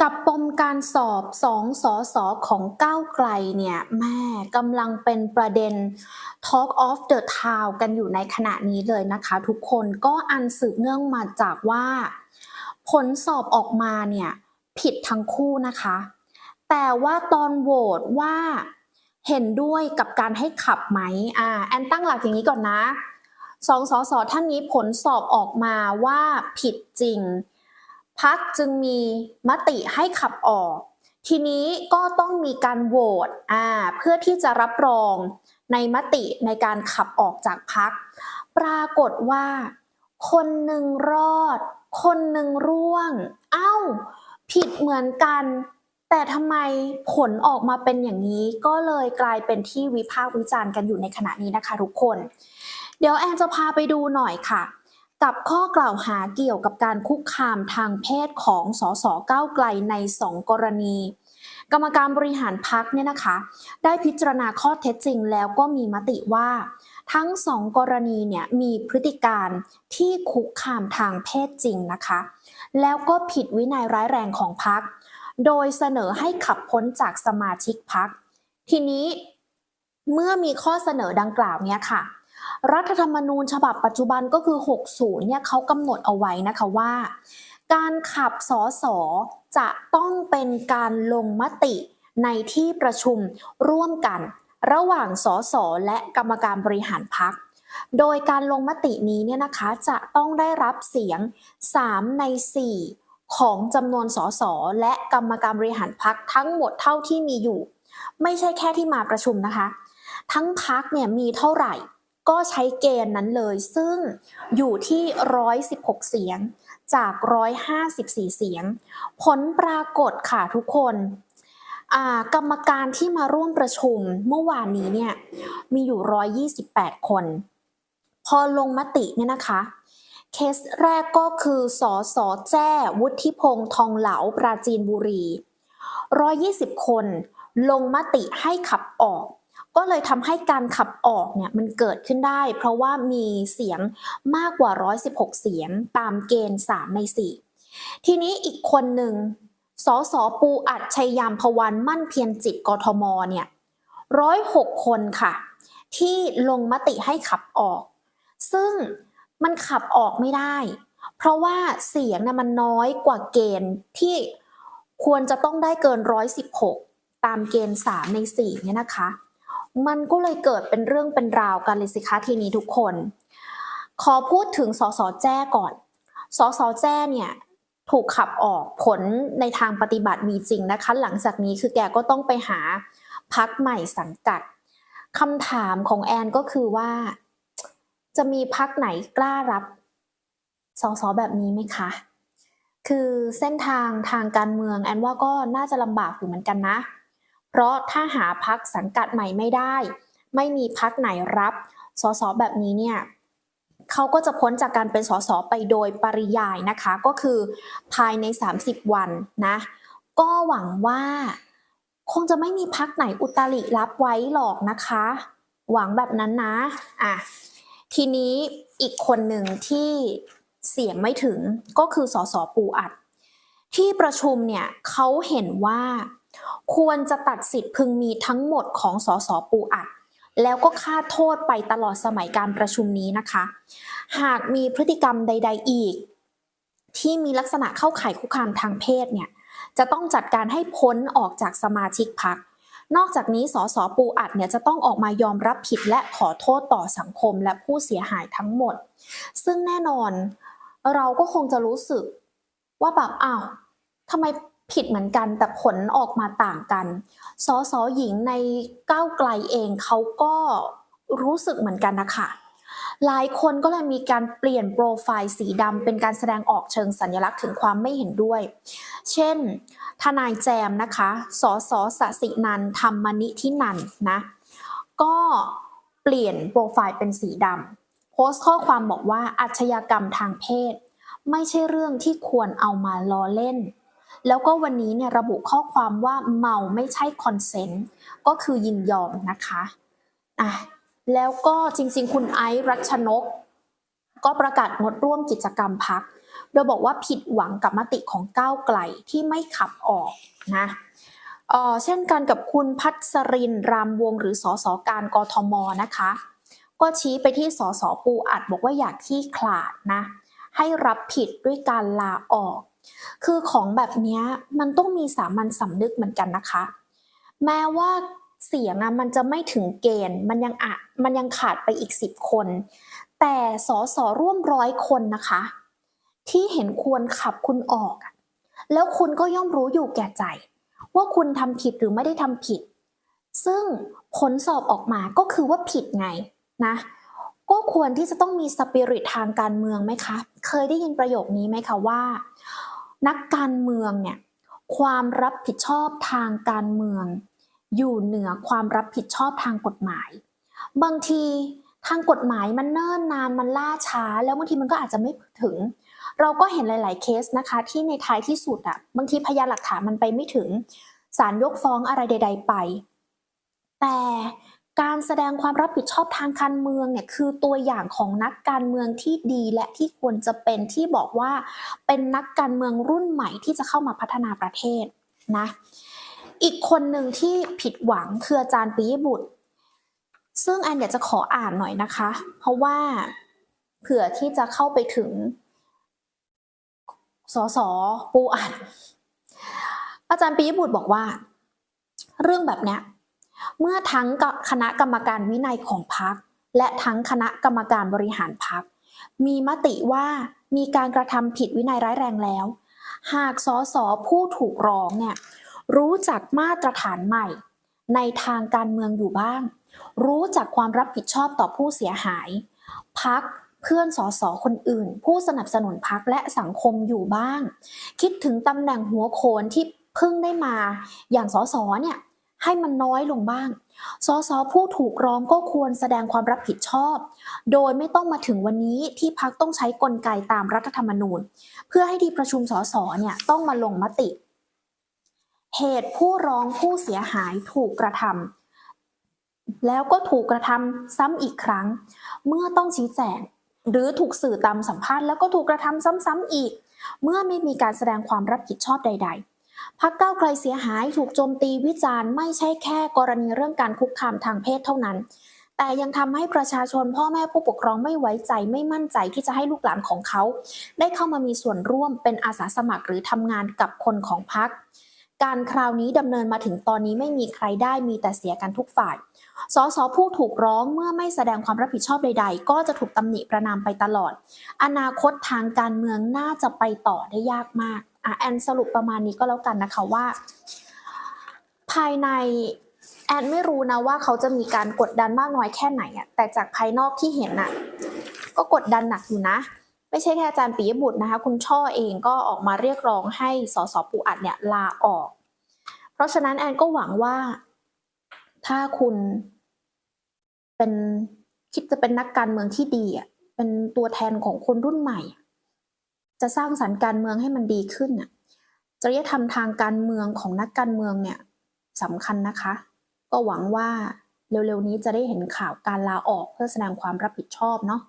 กับปมการสอบสองสอสอของก้าวไกลเนี่ยแม่กำลังเป็นประเด็น Talk of the Town กันอยู่ในขณะนี้เลยนะคะ ทุกคนก็อันสืบเนื่องมาจากว่า ผลสอบออกมาเนี่ยผิดทั้งคู่นะคะ แต่ว่าตอนโหวตว่าเห็นด้วยกับการให้ขับไหมอ่าแอนตั้งหลักอย่างนี้ก่อนนะสองสอสอท่านนี้ผลสอบออกมาว่าผิดจริง พักจึงมีมติให้ขับออก ทีนี้ก็ต้องมีการโหวตอ่าเพื่อที่จะรับรองในมติในการขับออกจากพัก ปรากฏว่า คนหนึ่งรอด คนหนึ่งร่วง เอ้า ผิดเหมือนกัน แต่ทำไมผลออกมาเป็นอย่างนี้ ก็เลยกลายเป็นที่วิพากษ์วิจารณ์กันอยู่ในขณะนี้นะคะทุกคน เดี๋ยวแอนจะพาไปดูหน่อยค่ะ กับข้อกล่าวหาเกี่ยวกับการคุกคามทางเพศของสสก้าวไกลใน 2 กรณี กรรมการบริหารพักเนี่ยนะคะ ได้พิจารณาข้อเท็จจริงแล้วก็มีมติว่า ทั้งสองกรณีเนี่ยมีพฤติการที่คุกคามทางเพศจริงนะคะ แล้วก็ผิดวินัยร้ายแรงของพัก โดยเสนอให้ขับพ้นจากสมาชิกพัก ทีนี้เมื่อมีข้อเสนอดังกล่าวเนี่ยค่ะ รัฐธรรมนูญฉบับปัจจุบันก็คือ 60 เนี่ยเขากำหนดเอาไว้นะคะว่า การขับสอสอจะต้องเป็นการลงมติในที่ประชุมร่วมกัน ระหว่างสอสอและกรรมการบริหารพัก โดยการลงมตินี้เนี่ยนะคะจะต้องได้รับเสียง 3 ใน 4 ของจำนวนสอสอและกรรมการบริหารพักทั้งหมดเท่าที่มีอยู่ ไม่ใช่แค่ที่มาประชุมนะคะ ทั้งพักเนี่ยมีเท่าไหร่ ก็ใช้เกณฑ์นั้นเลย ซึ่งอยู่ที่ 116 เสียงจาก 154 เสียง ผลปรากฏค่ะทุกคนกรรมการที่มาร่วมประชุมเมื่อวานนี้เนี่ยมีอยู่ 128 คน พอลงมติเนี่ยนะคะ เคสแรกก็คือสอสอแจ้วุฒิพงษ์ทองเหลาปราจีนบุรี 120 คนลงมติให้ขับออก ก็เลยทำให้การขับออกเนี่ยมันเกิดขึ้นได้ เพราะว่ามีเสียงมากกว่า 116 เสียงตามเกณฑ์ 3 ใน 4 ทีนี้อีกคนหนึ่งสสปูอัดชัยยามพวันมั่นเพียรจิตกทมเนี่ย106คนค่ะ ที่ลงมติให้ขับออก ซึ่งมันขับออกไม่ได้ เพราะว่าเสียงนะมันน้อยกว่าเกณฑ์ที่ควรจะต้องได้เกิน 116 ตามเกณฑ์ 3 ใน4เนี่ยนะคะ มันก็เลยเกิดเป็นเรื่องเป็นราวกันเลยสิคะทีนี้ทุกคน ขอพูดถึงสสแจ้ก่อน สสแจ้เนี่ยถูกขับออกผลในทางปฏิบัติมีจริงนะคะ หลังจากนี้คือแกก็ต้องไปหาพักใหม่สังกัดคำถามของแอนก็คือว่า จะมีพักไหนกล้ารับสสแบบนี้ไหมคะ คือเส้นทางทางการเมืองแอนว่าก็น่าจะลำบากอยู่เหมือนกันนะ เพราะถ้าหาพักสังกัดใหม่ไม่ได้ ไม่มีพักไหนรับสสแบบนี้เนี่ยเขาก็จะพ้นจากการเป็นสสไปโดยปริยายนะคะ ก็คือภายใน 30 วันนะ ก็หวังว่า คงจะไม่มีพักไหนอุตริรับไว้หรอกนะคะ หวังแบบนั้นนะอะทีนี้อีกคนหนึ่งที่เสียงไม่ถึงก็คือสสปูอัด ที่ประชุมเนี่ยเขาเห็นว่า ควรจะตัดสิทธิ์พึงมีทั้งหมดของสสปูอัด แล้วก็ค่าโทษไปตลอดสมัยการประชุมนี้นะคะ หากมีพฤติกรรมใด ๆอีก ที่มีลักษณะเข้าข่ายคุกคามทางเพศเนี่ยจะต้องจัดการให้พ้นออกจากสมาชิกพักนอกจากนี้สสปูอัดเนี่ยจะต้องออกมายอมรับผิดและขอโทษต่อสังคมและผู้เสียหายทั้งหมด ซึ่งแน่นอนเราก็คงจะรู้สึกว่าแบบอ้าวทำไม ผิดเหมือนกันแต่ผลออกมาต่างกัน สสหญิงในก้าวไกลเองเขาก็รู้สึกเหมือนกันนะคะหลายคนก็เลยมีการเปลี่ยนโปรไฟล์สีดำเป็นการแสดงออกเชิงสัญลักษณ์ถึงความไม่เห็นด้วย เช่น ทนายแจมนะคะ สสสสินันธรรมนิธินันนะ ก็เปลี่ยนโปรไฟล์เป็นสีดำโพสต์ข้อความบอกว่าอาชญากรรมทางเพศ ไม่ใช่เรื่องที่ควรเอามาล้อเล่น แล้วก็วันนี้เนี่ยระบุข้อความว่าเมาไม่ใช่คอนเซนต์ก็คือยินยอมนะคะอะแล้วก็จริงๆ คุณไอซ์รัชนก ก็ประกาศงดร่วมกิจกรรมพัก โดยบอกว่าผิดหวังกับมติของก้าวไกลที่ไม่ขับออกนะเอ่อเช่นกันกับคุณพัสรินรามวงหรือสสการกทมนะคะ ก็ชี้ไปที่สสปูอัดบอกว่าอยากที่ขลาดนะ ให้รับผิดด้วยการลาออก คือของแบบนี้มันต้องมีสามัญสำนึกเหมือนกันนะคะ แม้ว่าเสียงอะมันจะไม่ถึงเกณฑ์มันยังอะมันยังขาดไปอีกสิบคน แต่สอสอร่วมร้อยคนนะคะ ที่เห็นควรขับคุณออก แล้วคุณก็ย่อมรู้อยู่แก่ใจ ว่าคุณทำผิดหรือไม่ได้ทำผิด ซึ่งผลสอบออกมาก็คือว่าผิดไงนะก็ควรที่จะต้องมีสปิริตทางการเมืองไหมคะ เคยได้ยินประโยคนี้ไหมคะว่า นักการเมืองเนี่ยความรับผิดชอบทางการเมือง อยู่เหนือความรับผิดชอบทางกฎหมาย บางทีทางกฎหมายมันเนิ่นนานมันล่าช้า แล้วบางทีมันก็อาจจะไม่ถึง เราก็เห็นหลาย ๆ เคสนะคะ ที่ในท้ายที่สุดอะบางทีพยานหลักฐานมันไปไม่ถึงศาลยกฟ้องอะไรใด ๆ ไป แต่ การแสดงความรับผิดชอบทางการเมืองเนี่ยคือตัวอย่างของนักการเมืองที่ดีและที่ควรจะเป็นที่บอกว่าเป็นนักการเมืองรุ่นใหม่ที่จะเข้ามาพัฒนาประเทศนะอีกคนหนึ่งที่ผิดหวังคืออาจารย์ปิยบุตร ซึ่งแอนอยากจะขออ่านหน่อยนะคะ เพราะว่าเผื่อที่จะเข้าไปถึงสสปูอัดอาจารย์ปิยบุตรบอกว่า เรื่องแบบเนี้ย เมื่อทั้งคณะกรรมการวินัยของพรรคและทั้งคณะกรรมการบริหารพรรคมีมติว่ามีการกระทำผิดวินัยร้ายแรงแล้ว หากสสผู้ถูกร้องเนี่ยรู้จักมาตรฐานใหม่ ในทางการเมืองอยู่บ้าง รู้จักความรับผิดชอบต่อผู้เสียหายพักเพื่อนสสคนอื่น ผู้สนับสนุนพักและสังคมอยู่บ้าง คิดถึงตำแหน่งหัวโขนที่เพิ่งได้มา อย่างสสเนี่ย ให้มันน้อยลงบ้าง สสผู้ถูกร้องก็ควรแสดงความรับผิดชอบ โดยไม่ต้องมาถึงวันนี้ที่พักต้องใช้กลไกตามรัฐธรรมนูญ เพื่อให้ที่ประชุมสสเนี่ยต้องมาลงมติ เหตุผู้ร้องผู้เสียหายถูกกระทำแล้วก็ถูกกระทำซ้ำอีกครั้ง เมื่อต้องชี้แจงหรือถูกสื่อตามสัมภาษณ์แล้วก็ถูกกระทำซ้ำๆอีก เมื่อไม่มีการแสดงความรับผิดชอบใด ๆ พักเก้าไกลเสียหายถูกโจมตีวิจารณ์ไม่ใช่แค่กรณีเรื่องการคุกคามทางเพศเท่านั้น แต่ยังทำให้ประชาชนพ่อแม่ผู้ปกครองไม่ไว้ใจไม่มั่นใจที่จะให้ลูกหลานของเขา ได้เข้ามามีส่วนร่วมเป็นอาสาสมัครหรือทำงานกับคนของพักการคราวนี้ดำเนินมาถึงตอนนี้ไม่มีใครได้มีแต่เสียกันทุกฝ่าย สสผู้ถูกร้องเมื่อไม่แสดงความรับผิดชอบใด ๆ ก็จะถูกตำหนิประนามไปตลอด อนาคตทางการเมืองน่าจะไปต่อได้ยากมาก อะแอนสรุปประมาณนี้ก็แล้วกันนะคะว่า ภายในแอนไม่รู้นะว่าเขาจะมีการกดดันมากน้อยแค่ไหนอะแต่จากภายนอกที่เห็นอะก็กดดันหนักอยู่นะ ไม่ใช่แค่อาจารย์ปิยบุตรนะคะ คุณช่อเองก็ออกมาเรียกร้องให้สสปูอัดเนี่ยลาออก เพราะฉะนั้นแอนก็หวังว่า ถ้าคุณเป็นคิดจะเป็นนักการเมืองที่ดีอะเป็นตัวแทนของคนรุ่นใหม่ จะสร้างสรรค์การเมืองให้มันดีขึ้นอะจริยธรรมทางการเมืองของนักการเมืองเนี่ยสำคัญนะคะ ก็หวังว่าเร็วๆนี้จะได้เห็นข่าวการลาออกเพื่อแสดงความรับผิดชอบเนาะ